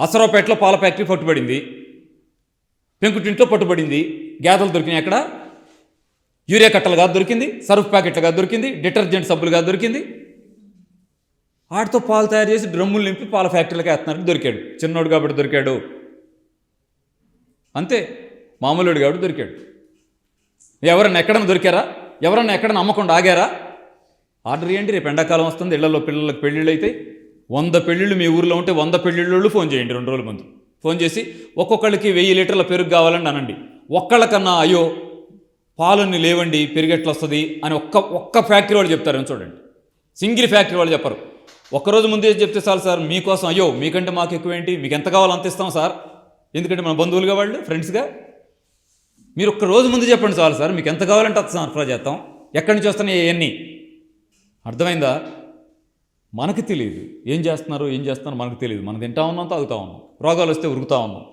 అసరావుపేటలో పాల ఫ్యాక్టరీ పట్టుబడింది. పెంకుటింట్లో పట్టుబడింది. గేదెలు దొరికినాయి అక్కడ. యూరియా కట్టలుగా దొరికింది. సర్ఫ్ ప్యాకెట్లుగా దొరికింది. డిటర్జెంట్ సబ్బులుగా దొరికింది. వాటితో పాలు తయారు చేసి డ్రమ్ములు నింపి పాల ఫ్యాక్టరీలకు వేస్తున్నారు దొరికాడు. చిన్నోడు కాబట్టి దొరికాడు. అంతే. మామూలుడు కాబట్టి దొరికాడు. ఎవరన్నా ఎక్కడన్నా దొరికారా? ఎవరన్నా ఎక్కడన్నా అమ్మకుండా ఆగారా? ఆర్డర్ ఏంటి రేపు ఎండాకాలం వస్తుంది. ఇళ్ళలో పిల్లలకు పెళ్ళిళ్ళు అయితే వంద పెళ్ళిళ్ళు మీ ఊర్లో ఉంటే వంద పెళ్ళిళ్ళు ఫోన్ చేయండి రెండు రోజుల ముందు. ఫోన్ చేసి ఒక్కొక్కళ్ళకి వెయ్యి లీటర్ల పెరుగు కావాలని అనండి. ఒక్కళ్ళకన్నా అయ్యో పాలన్నీ లేవండి పెరుగు ఎట్లా వస్తుంది అని ఒక్క ఒక్క ఫ్యాక్టరీ వాళ్ళు చెప్తారని చూడండి. సింగిల్ ఫ్యాక్టరీ వాళ్ళు చెప్పరు. ఒక్కరోజు ముందే చెప్తే చాలు సార్ మీకోసం అయ్యో మీకంటే మాకు ఎక్కువ ఏంటి మీకు ఎంత కావాలో అంత ఇస్తాం సార్. ఎందుకంటే మన బంధువులుగా వాళ్ళు ఫ్రెండ్స్గా. మీరు ఒక్క రోజు ముందు చెప్పండి చాలు సార్ మీకు ఎంత కావాలంటే అంత సరఫరా చేస్తాం ఎక్కడి నుంచి వస్తున్నాయి ఇవన్నీ అర్థమైందా? మనకి తెలియదు ఏం చేస్తున్నారు ఏం చేస్తున్నారు మనకు తెలియదు మనం తింటా ఉన్నాం తాగుతూ ఉన్నాం. రోగాలు వస్తే ఉరుకుతా ఉన్నాం.